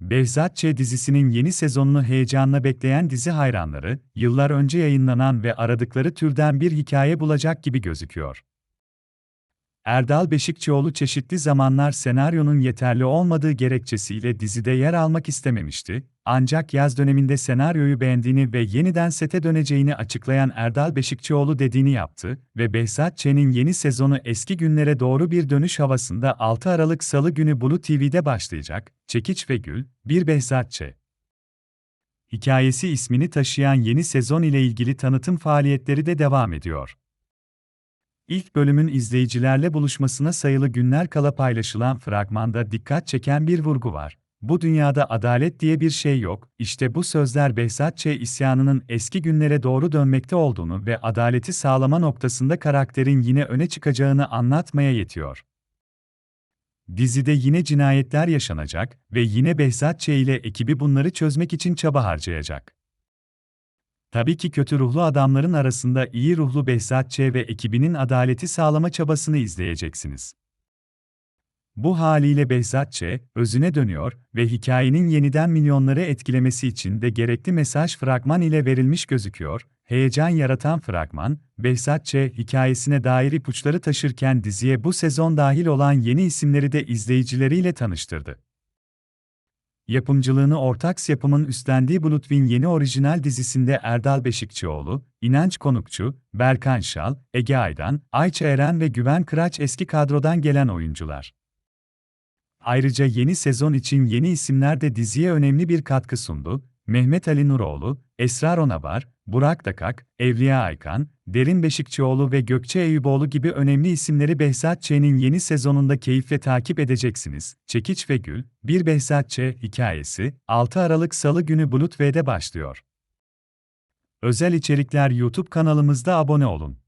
Behzat Ç. dizisinin yeni sezonunu heyecanla bekleyen dizi hayranları, yıllar önce yayınlanan ve aradıkları türden bir hikaye bulacak gibi gözüküyor. Erdal Beşikçioğlu çeşitli zamanlar senaryonun yeterli olmadığı gerekçesiyle dizide yer almak istememişti, ancak yaz döneminde senaryoyu beğendiğini ve yeniden sete döneceğini açıklayan Erdal Beşikçioğlu dediğini yaptı ve Behzat Ç'nin yeni sezonu eski günlere doğru bir dönüş havasında 6 Aralık Salı günü Blue TV'de başlayacak, Çekiç ve Gül, bir Behzat Ç. Hikayesi ismini taşıyan yeni sezon ile ilgili tanıtım faaliyetleri de devam ediyor. İlk bölümün izleyicilerle buluşmasına sayılı günler kala paylaşılan fragmanda dikkat çeken bir vurgu var. Bu dünyada adalet diye bir şey yok, işte bu sözler Behzat Ç. isyanının eski günlere doğru dönmekte olduğunu ve adaleti sağlama noktasında karakterin yine öne çıkacağını anlatmaya yetiyor. Dizide yine cinayetler yaşanacak ve yine Behzat Ç. ile ekibi bunları çözmek için çaba harcayacak. Tabii ki kötü ruhlu adamların arasında iyi ruhlu Behzat Ç. ve ekibinin adaleti sağlama çabasını izleyeceksiniz. Bu haliyle Behzat Ç. özüne dönüyor ve hikayenin yeniden milyonları etkilemesi için de gerekli mesaj fragman ile verilmiş gözüküyor. Heyecan yaratan fragman, Behzat Ç. hikayesine dair ipuçları taşırken diziye bu sezon dahil olan yeni isimleri de izleyicileriyle tanıştırdı. Yapımcılığını Ortax Yapım'ın üstlendiği Blutvin yeni orijinal dizisinde Erdal Beşikçioğlu, İnanç Konukçu, Berkan Şal, Ege Aydan, Ayça Eren ve Güven Kıraç eski kadrodan gelen oyuncular. Ayrıca yeni sezon için yeni isimler de diziye önemli bir katkı sundu. Mehmet Ali Nuroğlu, Esrar Onabar, Burak Dakak, Evliya Aykan, Derin Beşikçioğlu ve Gökçe Eyüboğlu gibi önemli isimleri Behzat Ç'nin yeni sezonunda keyifle takip edeceksiniz. Çekiç ve Gül, bir Behzat Ç. hikayesi, 6 Aralık Salı günü Bulut V'de başlıyor. Özel içerikler YouTube kanalımızda abone olun.